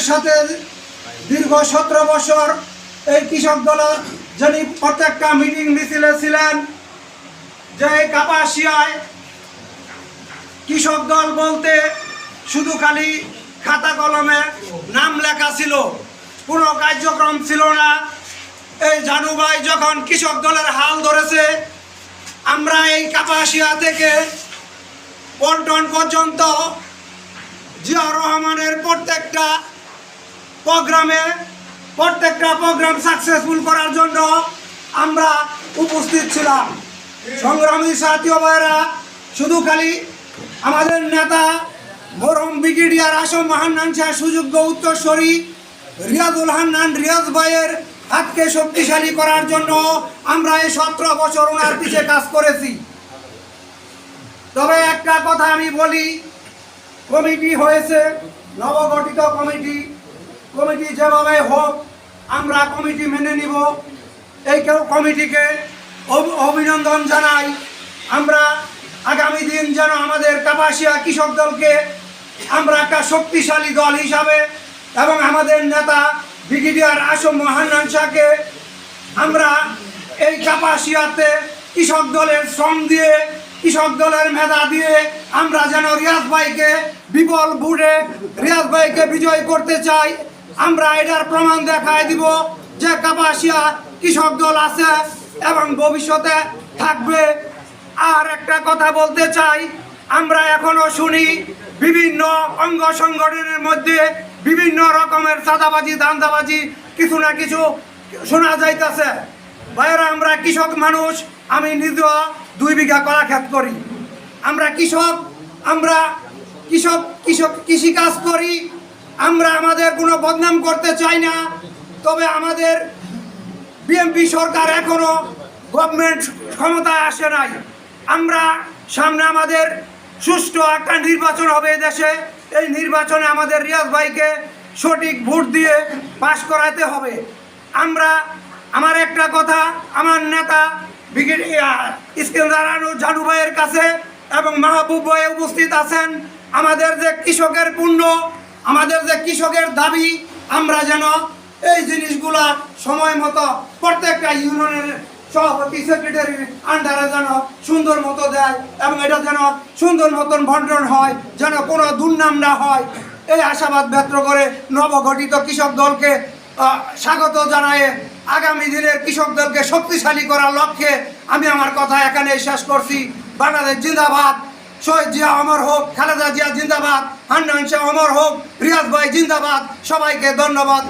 আমাদের সাথে দীর্ঘ সতেরো বছর এই কৃষক দল যিনি প্রত্যেকটা মিটিং মিছিলে ছিলেন, যে এই কাপাসিয়ায় কৃষক দল বলতে শুধু খালি খাতা কলমে নাম লেখা ছিল, কোনো কার্যক্রম ছিল না। এই জানুভাই যখন কৃষক দলের হাল ধরেছে, আমরা এই কাপাসিয়া থেকে পল্টন পর্যন্ত জিয়া রহমানের প্রত্যেকটা প্রোগ্রামে, প্রত্যেকটা প্রোগ্রাম সাকসেসফুল করার জন্য আমরা উপস্থিত ছিলাম। সংগ্রামী সাথী ভাইরা শুধু খালি আমাদের নেতা মরম ব্রিগেডিয়ার আসম মাহান্নান শাহ, সুযোগ্য উত্তরস্বরী রিয়াজুল হান্নান, রিয়াজ ভাইয়ের হাতকে শক্তিশালী করার জন্য আমরা এই সতেরো বছর ওনার পিছিয়ে কাজ করেছি। তবে একটা কথা আমি বলি, কমিটি হয়েছে, নবগঠিত কমিটি কমিটি যেভাবে হোক, আমরা কমিটি মেনে নিব। এই কমিটিকে অভ- অভিনন্দন জানাই। আমরা আগামী দিন যেন আমাদের কাপাসিয়া কৃষক দলকে আমরা একটা শক্তিশালী দল হিসাবে এবং আমাদের নেতা ব্রিগেডিয়ার আসম মহান্নান শাহকে আমরা এই কাপাসিয়াতে কৃষক দলের শ্রম দিয়ে, কৃষক দলের মেধা দিয়ে আমরা যেন রিয়াজ ভাইকে বিপল বুড়ে রিয়াজ ভাইকে বিজয় করতে চাই। আমরা এটার প্রমাণ দেখায় দিব যে কাপাসিয়া কৃষক দল আছে এবং ভবিষ্যতে থাকবে। আর একটা কথা বলতে চাই, আমরা এখনও শুনি বিভিন্ন অঙ্গ সংগঠনের মধ্যে বিভিন্ন রকমের চাঁদাবাজি দান্দাবাজি কিছু না কিছু শোনা যাইতেছে। ভাইয়েরা, আমরা কৃষক মানুষ, আমি নিজ দুই বিঘা কলা ক্ষেত করি। আমরা কৃষক আমরা কৃষক কৃষক কৃষিকাজ করি। আমরা আমাদের কোনো বদনাম করতে চাই না, তবে আমাদের বিএমপি সরকার এখনও গভর্নমেন্ট ক্ষমতায় আসে নাই। আমরা সামনে আমাদের সুষ্ঠু একটা নির্বাচন হবে দেশে। এই নির্বাচনে আমাদের রিয়াজ ভাইকে সঠিক ভোট দিয়ে পাশ করাতে হবে। আমরা, আমার একটা কথা, আমার নেতা স্কিলদার জানু ভাইয়ের কাছে এবং মাহবুব ভাই উপস্থিত আছেন। আমাদের যে কৃষকের পুণ্য আমাদের যে কৃষকের দাবি, আমরা যেন এই জিনিসগুলা সময় মতো প্রত্যেকটা ইউনিয়নের সভাপতি, সেক্রেটারির আন্ডারে যেন সুন্দর মতো দেয় এবং এটা যেন সুন্দর মতন বন্টন হয়, যেন কোনো দুর্নাম না হয়। এই আশাবাদ ব্যক্ত করে নবগঠিত কৃষক দলকে স্বাগত জানায় আগামী দিনের কৃষক দলকে শক্তিশালী করার লক্ষ্যে আমি আমার কথা এখানে শেষ করছি। বাংলাদেশ জিন্দাবাদ। শহীদ জিয়া অমর হোক, খালেদা জিয়া জিন্দাবাদ, হান্নান শাহ অমর হোক, রিয়াজ ভাই জিন্দাবাদ, সবাইকে ধন্যবাদ।